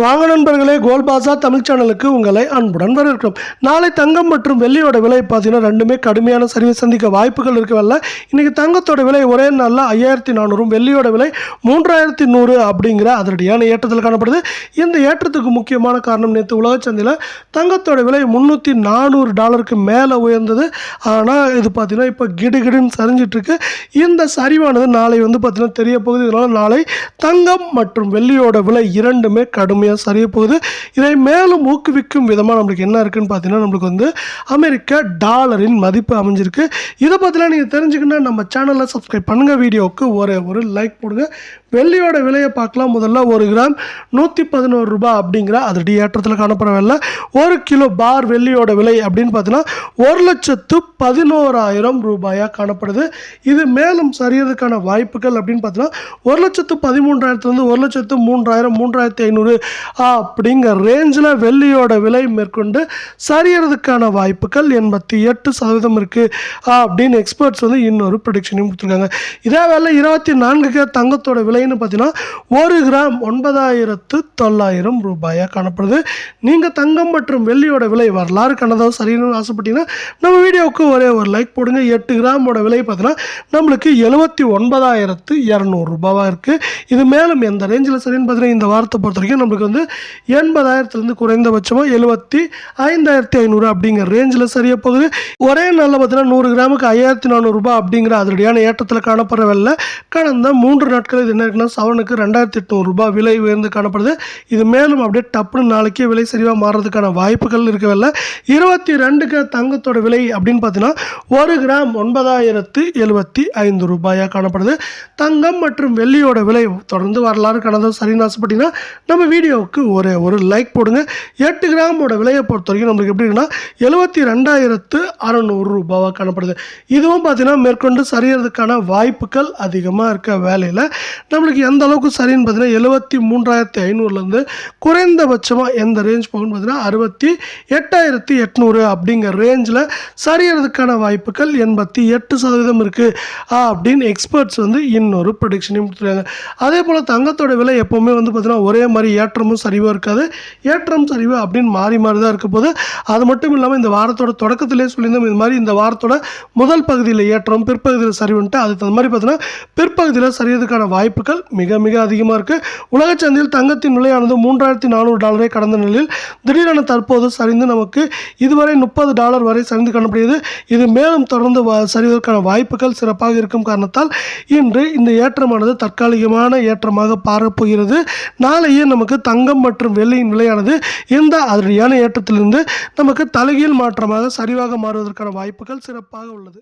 வாங்க நண்பர்களே கோல் பாசா தமிழ் சேனலுக்கு உங்களை அன்புடன் வரவேற்கிறோம். நாளை தங்கம் மற்றும் வெள்ளியோட விலை பார்த்தீங்கன்னா ரெண்டுமே கடுமையான சரிவை சந்திக்க வாய்ப்புகள் இருக்கவில்ல. இன்றைக்கி தங்கத்தோட விலை ஒரே நாளில் ஐயாயிரத்தி நானூறும் வெள்ளியோட விலை மூன்றாயிரத்தி நூறு அப்படிங்கிற அதிரடியான ஏற்றத்தில் காணப்படுது. இந்த ஏற்றத்துக்கு முக்கியமான காரணம் நேற்று உலக சந்தையில் தங்கத்தோட விலை முந்நூற்றி நானூறு டாலருக்கு மேலே உயர்ந்தது. ஆனால் இது பார்த்தீங்கன்னா இப்போ கிடுகிடுன்னு சரிஞ்சிட்ருக்கு. இந்த சரிவானது நாளை வந்து பார்த்தீங்கன்னா தெரிய போகுது. இதனால் நாளை தங்கம் மற்றும் வெள்ளியோட விலை இரண்டுமே கடுமையாக சரிய போகுது. இதை மேலும் ஊக்குவிக்கும் விதமாக நம்மளுக்கு என்ன இருக்குன்னு பார்த்தீங்கன்னா நம்மளுக்கு வந்து அமெரிக்க டாலரின் மதிப்பு அமைஞ்சிருக்கு. இதை பற்றிலாம் நீங்கள் தெரிஞ்சுக்கணுன்னா நம்ம சேனலில் சப்ஸ்கிரைப் பண்ணுங்கள் வீடியோவுக்கு ஒரே ஒரு லைக் போடுங்க. வெள்ளியோட விலையை பார்க்கலாம். முதல்ல ஒரு கிராம் நூற்றி பதினோரு ரூபாய் அப்படிங்கிற அதடி ஏற்றத்தில் காணப்படவில்லை. ஒரு கிலோ பார் வெள்ளியோட விலை அப்படின்னு பார்த்தீங்கன்னா ஒரு லட்சத்து பதினோராயிரம் ரூபாயாக காணப்படுது. இது மேலும் சரியறதுக்கான வாய்ப்புகள் அப்படின்னு பார்த்தீங்கன்னா ஒரு லட்சத்து பதிமூன்றாயிரத்துலேருந்து ஒரு லட்சத்து மூன்றாயிரம் மூன்றாயிரத்தி ஐநூறு அப்படிங்கிற ரேஞ்சில் வெள்ளியோட விலை மேற்கொண்டு சரியறதுக்கான வாய்ப்புகள் எண்பத்தி எட்டு சதவீதம் இருக்குது அப்படின்னு எக்ஸ்பர்ட்ஸ் வந்து இன்னொரு ப்ரொடிக்ஷனையும் கொடுத்துருக்காங்க. இதே வேலை இருபத்தி கே தங்கத்தோட விலைன்னு பார்த்தீங்கன்னா ஒரு கிராம் ஒன்பதாயிரத்து தொள்ளாயிரம் ரூபாயாக காணப்படுது. நீங்கள் தங்கம் மற்றும் வெள்ளியோட விலை வரலாறு கண்டதாக சரின்னு ஆசைப்பட்டீங்கன்னா நம்ம வீடியோவுக்கு ஒரே ஒரு லைக் போடுங்க. எட்டு கிராமோட விலை பார்த்தீங்கன்னா நம்மளுக்கு எழுபத்தி ஒன்பதாயிரத்து இரநூறுபாவாக இருக்குது இது மேலும் எந்த ரேஞ்சில் சரின்னு பார்த்தீங்கன்னா இந்த வாரத்தை பொறுத்த வரைக்கும் நம்மளுக்கு வந்து எண்பதாயிரத்துலேருந்து குறைந்தபட்சமாக எழுபத்தி ஐந்தாயிரத்தி ஐநூறு அப்படிங்கிற ரேஞ்சில் சரியாக போகுது. ஒரே நாளில் பார்த்தீங்கன்னா நூறு கிராமுக்கு ஐயாயிரத்தி நானூறுரூபா அப்படிங்கிற அதிரடியான ஏற்றத்தில் காணப்படுற வெள்ள கடந்த மூன்று நாட்கள் இது என்ன இருக்குன்னா சவனுக்கு ரெண்டாயிரத்தி எட்நூறுரூபா விலை உயர்ந்து காணப்படுது. இது மேலும் அப்படியே டப்புன்னு நாளைக்கே விலை சரிவாக மாறுறதுக்கான வாய்ப்புகள் இருக்கவில்லை. இருபத்தி ரெண்டுக்கு தங்கத்தோட விலை அப்படின்னு பார்த்தீங்கன்னா ஒரு கிராம் ஒன்பதாயிரத்து எழுபத்தி ஐந்து ரூபாயாக காணப்படுது. தங்கம் மற்றும் வெள்ளியோட விலை தொடர்ந்து வரலாறு கடந்த சரின்னு ஆசைப்பட்டீங்கன்னா நம்ம வீடியோ வீடியோவுக்கு ஒரு ஒரு லைக் போடுங்க. எட்டு கிராமோட விலையை பொறுத்த வரைக்கும் நம்மளுக்கு எப்படி இருக்குன்னா எழுபத்தி ரெண்டாயிரத்து அறநூறு ரூபாவாக காணப்படுது. இதுவும் பார்த்தீங்கன்னா மேற்கொண்டு சரியறதுக்கான வாய்ப்புகள் அதிகமாக இருக்க வேலையில் நம்மளுக்கு எந்த அளவுக்கு சரின்னு பார்த்தீங்கன்னா எழுபத்தி மூன்றாயிரத்தி ஐநூறுலேருந்து குறைந்தபட்சமாக எந்த ரேஞ்ச் போகும்னு பார்த்தீங்கன்னா அறுபத்தி எட்டாயிரத்தி எட்நூறு அப்படிங்கிற ரேஞ்சில் சரியறதுக்கான வாய்ப்புகள் எண்பத்தி எட்டு சதவீதம் இருக்குது அப்படின்னு எக்ஸ்பர்ட்ஸ் வந்து இன்னொரு ப்ரொடிக்ஷனையும் கொடுத்துருக்காங்க. அதே போல் தங்கத்தோட விலை எப்போவுமே வந்து பார்த்தீங்கன்னா ஒரே மாதிரி ஏற்றமும் சரிவாக இருக்காது. ஏற்றம் சரிவு அப்படின்னு மாறி மாறி தான் இருக்க போது அது மட்டும் இல்லாமல் இந்த வாரத்தோட தொடக்கத்திலே சொல்லியிருந்தோம். இது மாதிரி இந்த வாரத்தோட முதல் பகுதியில் ஏற்றம் பிற்பகுதியில் சரிவுன்ட்டு அதுக்கு தகுந்த மாதிரி பார்த்தீங்கன்னா பிற்பகுதியில் சரியதுக்கான வாய்ப்புகள் மிக மிக அதிகமாக இருக்குது உலக சந்தையில் தங்கத்தின் விலையானது மூன்றாயிரத்தி நானூறு டாலரை கடந்த நிலையில் திடீரென தற்போது சரிந்து நமக்கு இதுவரை முப்பது டாலர் வரை சரிந்து காணப்படுகிறது. இது மேலும் தொடர்ந்து சரிவதற்கான வாய்ப்புகள் சிறப்பாக இருக்கும் காரணத்தால் இன்று இந்த ஏற்றமானது தற்காலிகமான ஏற்றமாக பாரப்போகிறது. நாளையே நமக்கு தங்கம் மற்றும் வெள்ளியின் விலையானது இந்த அதிரடியான ஏற்றத்திலிருந்து நமக்கு தலைகீழ் மாற்றமாக சரிவாக மாறுவதற்கான வாய்ப்புகள் சிறப்பாக உள்ளது.